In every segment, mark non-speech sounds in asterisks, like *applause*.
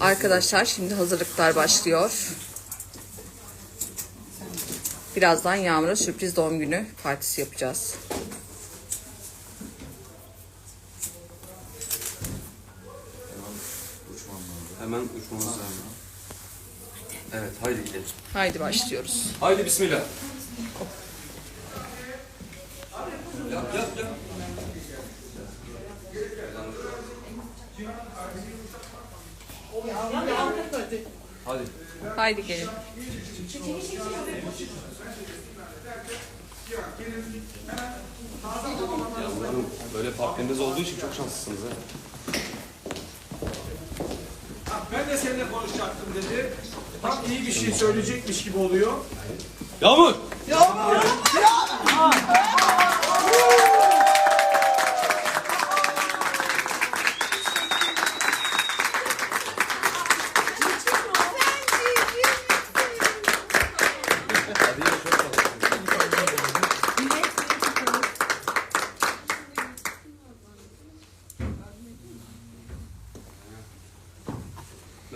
Arkadaşlar şimdi hazırlıklar başlıyor. Birazdan Yağmur'a sürpriz doğum günü partisi yapacağız. Hemen uçmamız lazım. Evet haydi gidelim. Haydi başlıyoruz. Haydi bismillah. Hadi. Haydi gelin. Yavrum böyle partneriniz olduğu için çok şanslısınız ha. Ben de seninle konuşacaktım dedi. Tam iyi bir şey söyleyecekmiş gibi oluyor. Yağmur! Ben gidiyorum. Yağmur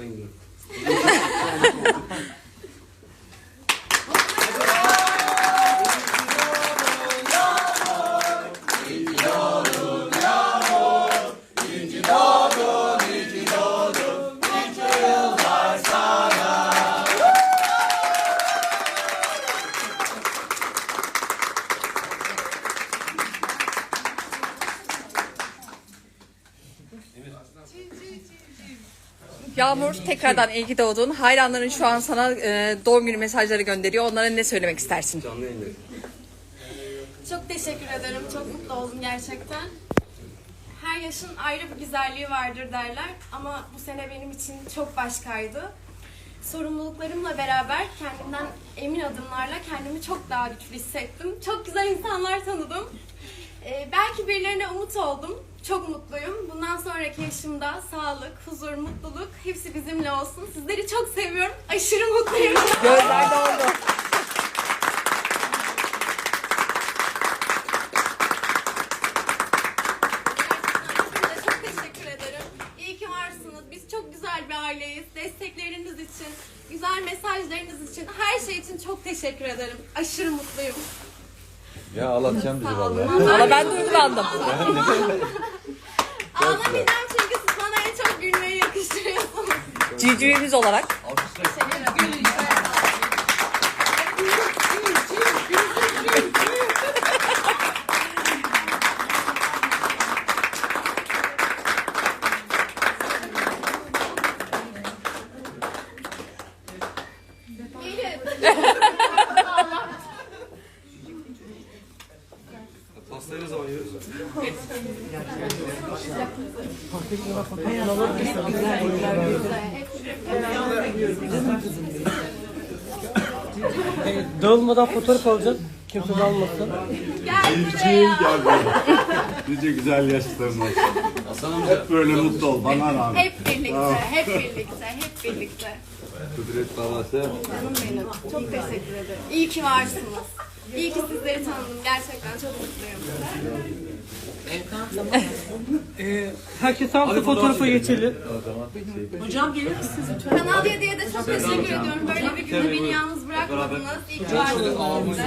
这个 tekrardan iyi ki doğdun. Hayranların şu an sana e, doğum günü mesajları gönderiyor. Onlara ne söylemek istersin? Canlı. Çok teşekkür ederim. Çok mutlu oldum gerçekten. Her yaşın ayrı bir güzelliği vardır derler ama bu sene benim için çok başkaydı. Sorumluluklarımla beraber kendimden emin adımlarla kendimi çok daha güçlü hissettim. Çok güzel insanlar tanıdım. Ee, belki birilerine umut oldum. Çok mutluyum. Bundan sonraki yaşımda sağlık, huzur, mutluluk hepsi bizimle olsun. Sizleri çok seviyorum. Aşırı mutluyum. *laughs* Gözler doldu. Size çok teşekkür ederim. İyi ki varsınız. Biz çok güzel bir aileyiz. Destekleriniz için, güzel mesajlarınız için, her şey için çok teşekkür ederim. Aşırı mutluyum. Ya ağlatacağım bizi vallahi. Ama ben duygulandım. *laughs* *laughs* Ağlamayacağım çünkü siz bana en çok gülmeyi yakıştırıyorsunuz. Civcivimiz olarak. Gelin. Pastayı ne zaman yiyoruz? *laughs* Dağılmadan fotoğraf alacağız. Kimse de almasın. Gel buraya. Nice güzel yaşlarım olsun. Hasan amca. Böyle mutlu ol bana rağmen. Hep birlikte, hep birlikte, hep birlikte. Kudret babası. Canım benim. Çok teşekkür ederim. İyi ki varsınız. İyi ki sizleri tanıdım. Gerçekten çok mutluyum. Ee, herkes alsın fotoğrafa geçelim. Kanal 7'ye de çok teşekkür ediyorum. Böyle bir günde beni yalnız bırakmadınız. İyi ki varsınız.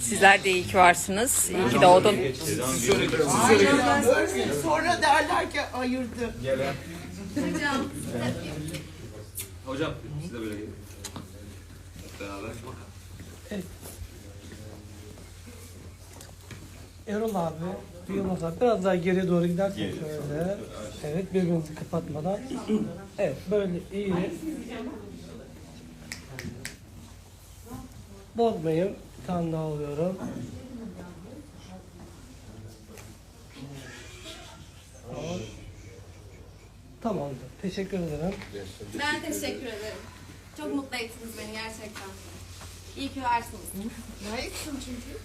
Sizler de iyi ki varsınız. İyi ki doğdun. Sonra derler ki ayırdı. Hocam. Hocam siz de böyle gelin. Beraber. Erol abi, Yılmaz abi biraz daha geriye doğru gidersen şöyle. Evet birbirimizi kapatmadan. Evet böyle iyi. Bozmayın. Bir tane daha alıyorum. Tamam. Tamamdır. Teşekkür ederim. Ben teşekkür ederim. Çok mutlu ettiniz beni gerçekten. İyi ki varsınız. Layıksın *laughs* çünkü.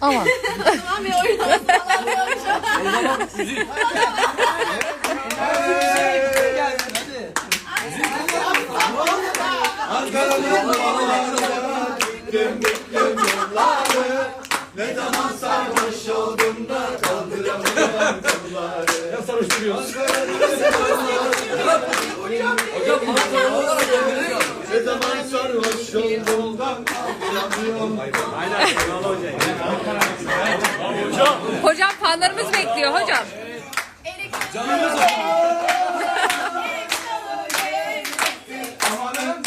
Ama. Abi oyunu. O zaman Ne zaman sarhoş oldum da Kaldıramıyorum kolları Ya sarhoş duruyorsun Ankara'nın dağları Hocam hocam sarhoş oldum Hocam. Hocam fanlarımız bekliyor hocam. Canımız var. Amanın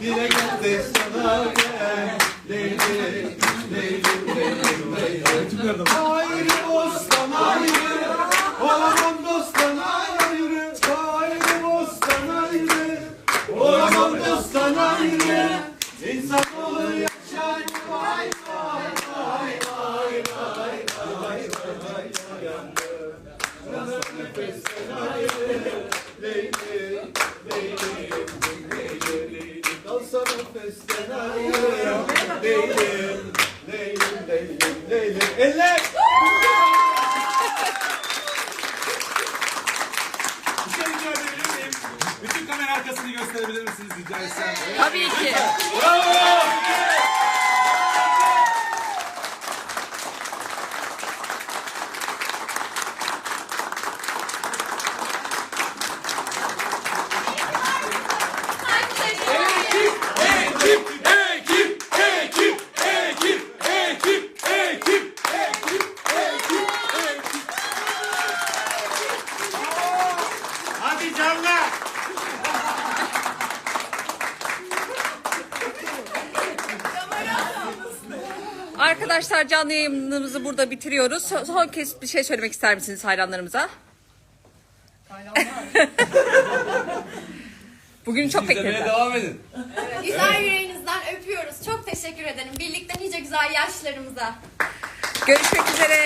Dile gel de sana gel dosttan ayrı. İnsan olur yaşar vay vay vay vay vay vay vay yandım. Nasıl nefesten ayrı, Leyli, Leyli, Leyli. Kalsa nefesten ayrı, Leyli, Leyli, Leyli, Leyli. Eller! Gösterebilir misiniz rica etsem? Tabii ki. Ekip, Arkadaşlar canlı yayınımızı burada bitiriyoruz. Son- Son kez bir şey söylemek ister misiniz hayranlarımıza? Bugün çok İzlemeye beklediler. devam edin. Güzel yüreğinizden öpüyoruz. Çok teşekkür ederim. Birlikte nice güzel yaşlarımıza. Görüşmek üzere.